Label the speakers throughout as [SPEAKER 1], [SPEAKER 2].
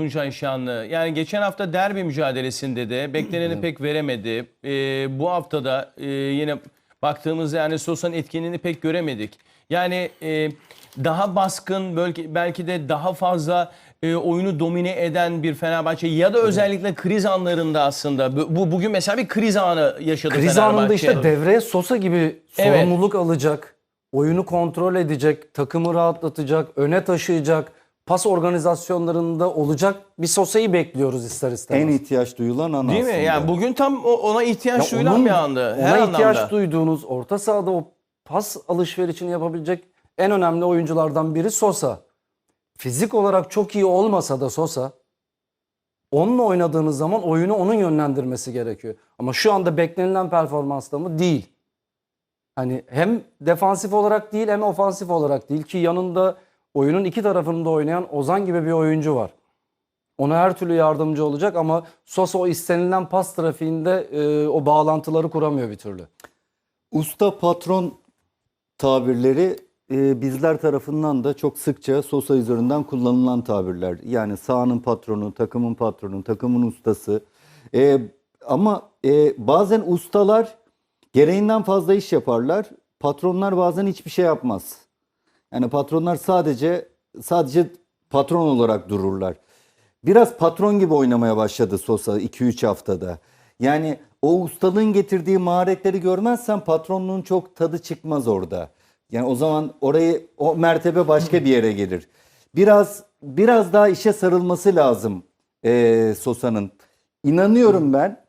[SPEAKER 1] Tuncay Şanlı. Yani geçen hafta derbi mücadelesinde de bekleneni pek veremedi. Ee, bu haftada e, yine baktığımızda yani Sosa'nın etkinliğini pek göremedik. Yani e, daha baskın belki, belki de daha fazla e, oyunu domine eden bir Fenerbahçe ya da özellikle kriz anlarında aslında bu, bu- bugün mesela bir kriz anı yaşadı
[SPEAKER 2] Kriz
[SPEAKER 1] Fenerbahçe.
[SPEAKER 2] anında işte devreye Sosa gibi
[SPEAKER 1] Evet.
[SPEAKER 2] sorumluluk alacak, oyunu kontrol edecek, takımı rahatlatacak, öne taşıyacak, pas organizasyonlarında olacak bir Sosa'yı bekliyoruz ister istemez.
[SPEAKER 3] En ihtiyaç duyulan an
[SPEAKER 1] Değil
[SPEAKER 3] aslında.
[SPEAKER 1] mi? Yani bugün tam o- ona ihtiyaç
[SPEAKER 2] Ya
[SPEAKER 1] duyulan
[SPEAKER 2] onun-
[SPEAKER 1] bir andı.
[SPEAKER 2] Ona
[SPEAKER 1] Her
[SPEAKER 2] ihtiyaç
[SPEAKER 1] anlamda.
[SPEAKER 2] duyduğunuz orta sahada o pas alışverişini yapabilecek en önemli oyunculardan biri Sosa. Fizik olarak çok iyi olmasa da Sosa onunla oynadığınız zaman oyunu onun yönlendirmesi gerekiyor. Ama şu anda beklenilen performansta mı? Değil. Hani hem defansif olarak değil hem ofansif olarak değil ki yanında oyunun iki tarafında oynayan Ozan gibi bir oyuncu var. Ona her türlü yardımcı olacak ama Sosa o istenilen pas trafiğinde e, o bağlantıları kuramıyor bir türlü.
[SPEAKER 3] Usta patron tabirleri e, bizler tarafından da çok sıkça Sosa üzerinden kullanılan tabirler. Yani sahanın patronu, takımın patronu, takımın ustası. E, ama e, bazen ustalar gereğinden fazla iş yaparlar. Patronlar bazen hiçbir şey yapmaz. Yani patronlar sadece sadece patron olarak dururlar. Biraz patron gibi oynamaya başladı Sosa 2-3 haftada. Yani o ustalığın getirdiği maharetleri görmezsen patronluğun çok tadı çıkmaz orada. Yani o zaman orayı o mertebe başka bir yere gelir. Biraz biraz daha işe sarılması lazım eee Sosa'nın. İnanıyorum ben.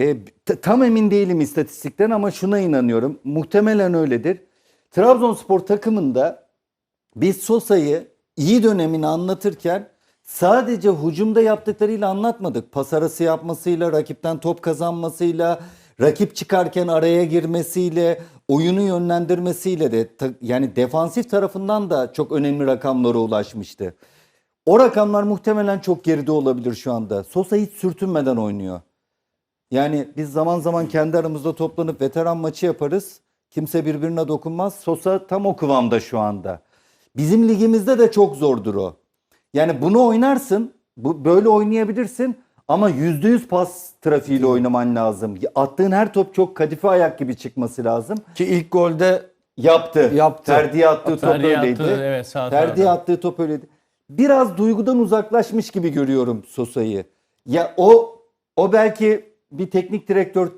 [SPEAKER 3] E, tam emin değilim istatistikten ama şuna inanıyorum. Muhtemelen öyledir. Trabzonspor takımında biz Sosa'yı iyi dönemini anlatırken sadece hücumda yaptıklarıyla anlatmadık. Pas arası yapmasıyla, rakipten top kazanmasıyla, rakip çıkarken araya girmesiyle, oyunu yönlendirmesiyle de yani defansif tarafından da çok önemli rakamlara ulaşmıştı. O rakamlar muhtemelen çok geride olabilir şu anda. Sosa hiç sürtünmeden oynuyor. Yani biz zaman zaman kendi aramızda toplanıp veteran maçı yaparız. Kimse birbirine dokunmaz. Sosa tam o kıvamda şu anda. Bizim ligimizde de çok zordur o. Yani bunu oynarsın, bu böyle oynayabilirsin ama %100 pas trafiğiyle oynaman lazım. Attığın her top çok kadife ayak gibi çıkması lazım.
[SPEAKER 2] Ki ilk golde
[SPEAKER 3] Yaptı.
[SPEAKER 2] Yaptı.
[SPEAKER 3] Ferdi'ye attığı top
[SPEAKER 1] Ferdi'ye
[SPEAKER 3] öyleydi.
[SPEAKER 1] attı, evet, sağ
[SPEAKER 3] Ferdi'ye
[SPEAKER 1] tarafta.
[SPEAKER 3] attığı top öyleydi. Biraz duygudan uzaklaşmış gibi görüyorum Sosa'yı. Ya o o belki bir teknik direktör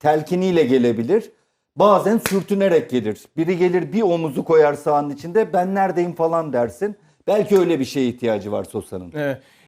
[SPEAKER 3] telkiniyle gelebilir. Bazen sürtünerek gelir. Biri gelir bir omuzu koyar sahanın içinde ben neredeyim falan dersin. Belki öyle bir şeye ihtiyacı var Sosa'nın.
[SPEAKER 1] Evet.